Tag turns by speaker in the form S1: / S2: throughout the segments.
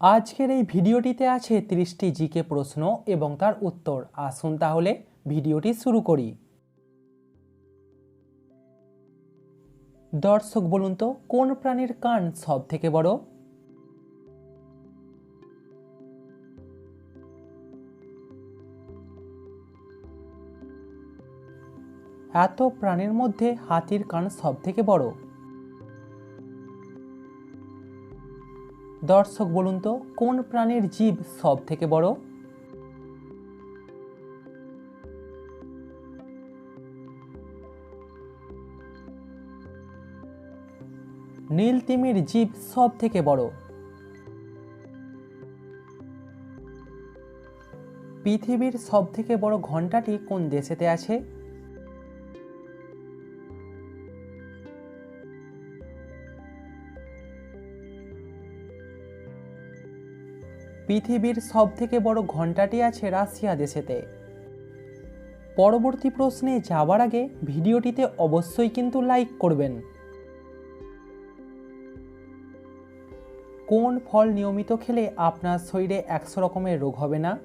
S1: আজকের এই ভিডিওটিতে আছে তিরিশটি জিকে প্রশ্ন এবং তার উত্তর। আসুন তাহলে ভিডিওটি শুরু করি। দর্শক, বলুন তো, কোন প্রাণীর কান সব থেকে বড়? এত প্রাণীর মধ্যে হাতির কান সব থেকে বড়? দর্শক বলুন তো, কোন প্রাণীর জীব সব থেকে বড়? নীল তিমির জীব সব থেকে বড়। পৃথিবীর সব থেকে বড় ঘন্টাটি কোন দেশেতে আছে? পৃথিবীর সব থেকে বড় ঘন্টাটি আছে রাশিয়া দেশেতে। পরবর্তী প্রশ্নে যাওয়ার আগে ভিডিওটিতে অবশ্যই কিন্তু লাইক করবেন। কোন ফল নিয়মিত খেলে আপনার শরীরে একশো রকমের রোগ হবে না?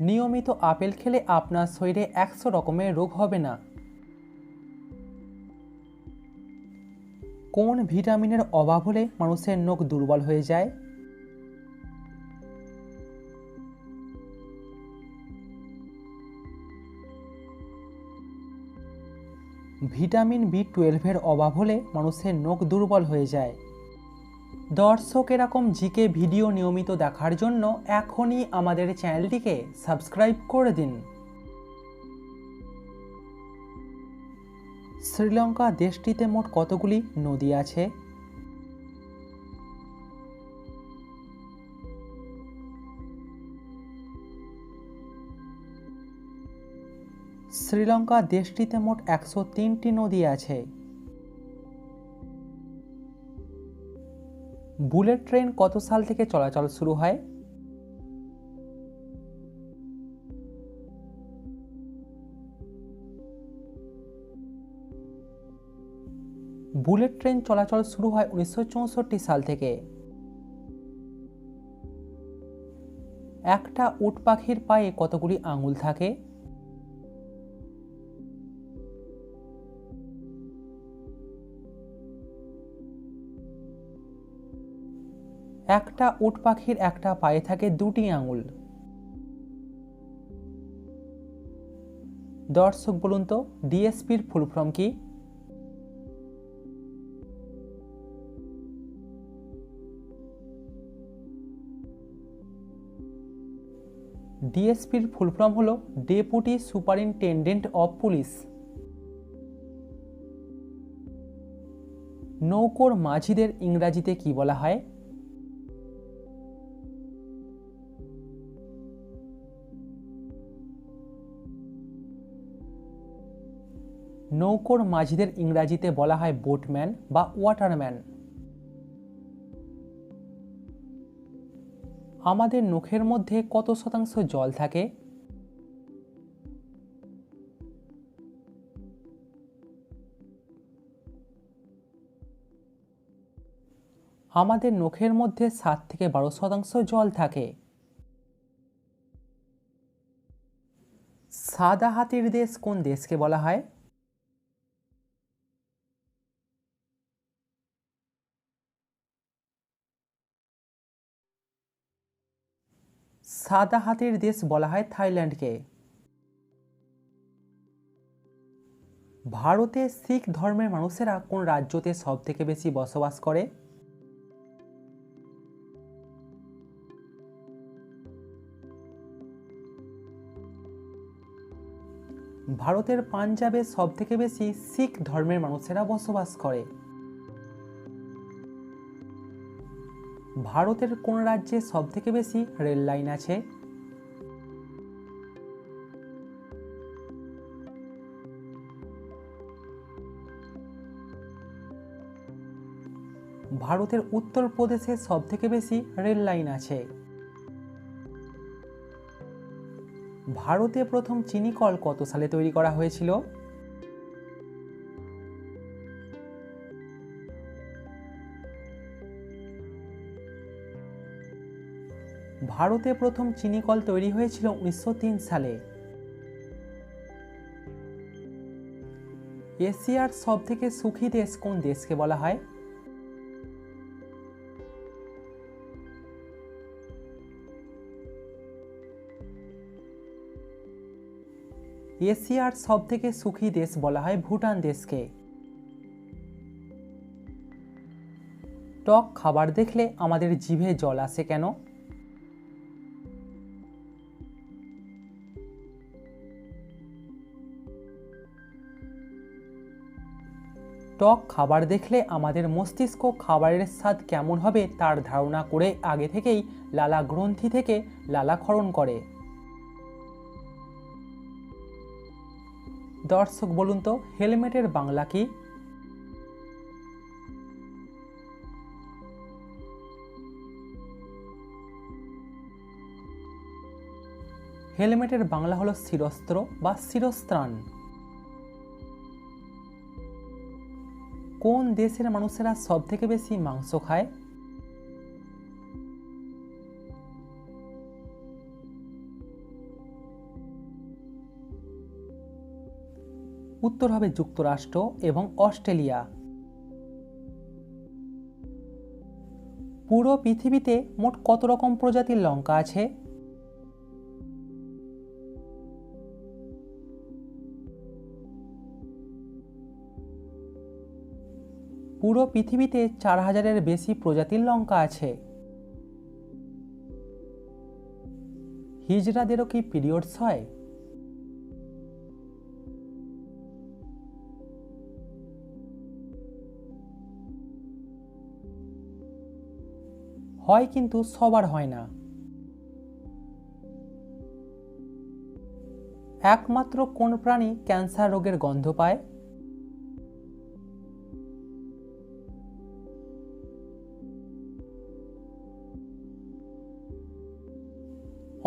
S1: নিয়মিত আপেল খেলে আপনার শরীরে একশো রকমের রোগ হবে না। কোন ভিটামিনের অভাব হলে মানুষের নখ দুর্বল হয়ে যায়? ভিটামিন বি টুয়েলভের অভাব হলে মানুষের নখ দুর্বল হয়ে যায়। দর্শক, এরকম জিকে ভিডিও নিয়মিত দেখার জন্য এখনই আমাদের চ্যানেলটিকে সাবস্ক্রাইব করে দিন। শ্রীলঙ্কা দেশটিতে মোট কতগুলি নদী আছে? শ্রীলঙ্কা দেশটিতে মোট একশো তিনটি নদী আছে। বুলেট ট্রেন কত সাল থেকে চলাচল শুরু হয়? বুলেট ট্রেন চলাচল শুরু হয় উনিশশো চৌষট্টি সাল থেকে। একটা উট পাখির পায়ে কতগুলি আঙুল থাকে? একটা উট পাখির একটা পায়ে থাকে দুটি আঙুল। দর্শক বলুন তো, ডিএসপির ফুল ফর্ম কি? ডিএসপির ফুল ফর্ম হলো ডেপুটি সুপারিনটেন্ডেন্ট অফ পুলিশ। নৌকোর মাঝিদের ইংরাজিতে কি বলা হয়? নৌকোর মাঝিদের ইংরাজিতে বলা হয় বোটম্যান বা ওয়াটারম্যান। আমাদের নখের মধ্যে কত শতাংশ জল থাকে? আমাদের নখের মধ্যে সাত থেকে বারো শতাংশ জল থাকে। সাদা হাতির দেশ কোন দেশকে বলা হয়? সাদা হাতির দেশ বলা হয় থাইল্যান্ডকে। ভারতে শিখ ধর্মের মানুষেরা কোন রাজ্যতে সব থেকে বেশি বসবাস করে? ভারতের পাঞ্জাবে সব থেকে বেশি শিখ ধর্মের মানুষেরা বসবাস করে। ভারতের কোন রাজ্যে সব থেকে বেশি রেল লাইন আছে? ভারতের উত্তরপ্রদেশে সব থেকে বেশি রেল লাইন আছে। ভারতে প্রথম চিনি কল কত সালে তৈরি করা হয়েছিল? ভারতে প্রথম চিনি কল তৈরি হয়েছিল উনিশশো তিন সালে। এশিয়ার সব থেকে সুখী দেশ কোন দেশকে বলা হয়? এশিয়ার সব থেকে সুখী দেশ বলা হয় ভুটান দেশকে। টক খাবার দেখলে আমাদের জিভে জল আসে কেন? টক খাবার দেখলে আমাদের মস্তিষ্ক খাবারের স্বাদ কেমন হবে তার ধারণা করে আগে থেকেই লালা গ্রন্থি থেকে লালাক্ষরণ করে। দর্শক, বলুন তো, হেলমেটের বাংলা কি? হেলমেটের বাংলা হলো শিরস্ত্র বা শিরস্ত্রাণ। কোন দেশের মানুষেরা সব থেকে বেশি মাংস খায়? উত্তর হবে যুক্তরাষ্ট্র এবং অস্ট্রেলিয়া। পুরো পৃথিবীতে মোট কত রকম প্রজাতির লঙ্কা আছে? পুরো পৃথিবীতে চার হাজারের বেশি প্রজাতির লঙ্কা আছে। হিজড়াদেরও কি পিরিয়ডস হয়? হয় কিন্তু সবার হয় না। একমাত্র কোন প্রাণী ক্যান্সার রোগের গন্ধ পায়?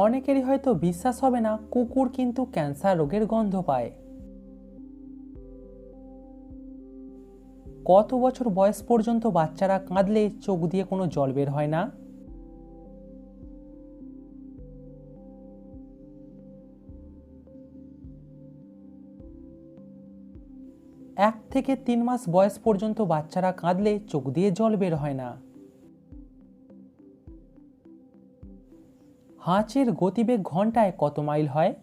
S1: অনেকেরই হয়তো বিশ্বাস হবে না কুকুর কিন্তু ক্যান্সার রোগের গন্ধ পায়। কত বছর বয়স পর্যন্ত বাচ্চারা কাঁদলে চোখ দিয়ে কোনো জল বের হয় না? এক থেকে তিন মাস বয়স পর্যন্ত বাচ্চারা কাঁদলে চোখ দিয়ে জল বের হয় না। হাঁচের গতিবেগ ঘন্টায় কত মাইল হয়?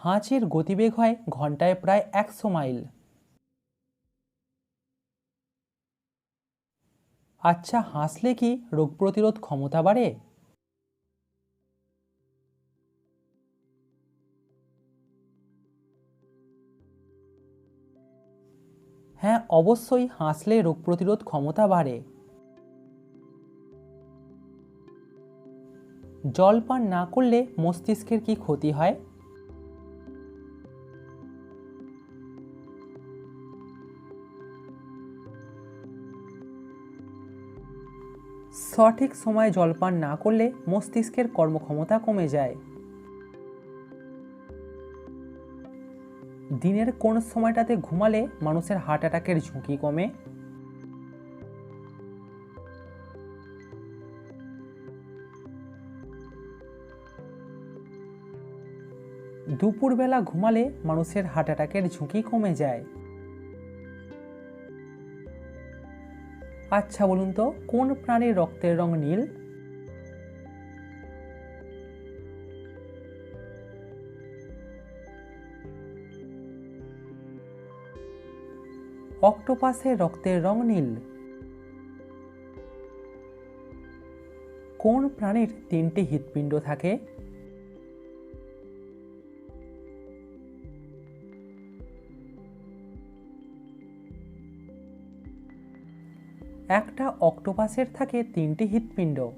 S1: হাঁচের গতিবেগ হয় ঘন্টায় প্রায় একশো মাইল। আচ্ছা হাসলে কি রোগ প্রতিরোধ ক্ষমতা বাড়ে? অবশ্যই হাসলে রোগ প্রতিরোধ ক্ষমতা বাড়ে। জল পান না করলে মস্তিষ্কের কি ক্ষতি হয়? সঠিক সময়ে জলপান না করলে মস্তিষ্কের কর্মক্ষমতা কমে যায়। দিনের কোন সময়টাতে ঘুমালে মানুষের হার্ট অ্যাটাকের ঝুঁকি কমে? দুপুরবেলা ঘুমালে মানুষের হার্ট অ্যাটাকের ঝুঁকি কমে যায়। আচ্ছা বলুন তো, কোন প্রাণীর রক্তের রং নীল? অক্টোপাসের রক্তের রং নীল। কোন প্রাণীর তিনটি হৃৎপিণ্ড থাকে? একটা অক্টোপাসের থাকে তিনটি হৃৎপিণ্ড।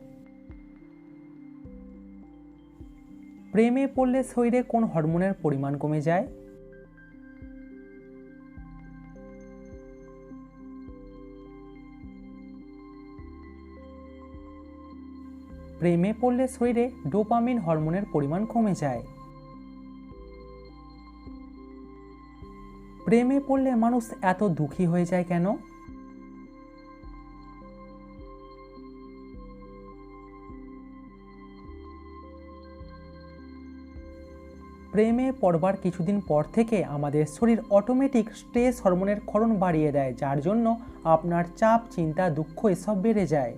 S1: প্রেমে পড়লে শরীরে কোন হরমোনের পরিমাণ কমে যায়? প্রেমে পড়লে শরীরে ডোপামিন হরমোনের পরিমাণ কমে যায়। প্রেমে পড়লে মানুষ এত দুঃখী হয়ে যায় কেন? প্রেমে পড়বার কিছুদিন পর থেকে আমাদের শরীর অটোমেটিক স্ট্রেস হরমোনের ক্ষরণ বাড়িয়ে দেয়, যার জন্য আপনার চাপ, চিন্তা, দুঃখ এসব বেড়ে যায়।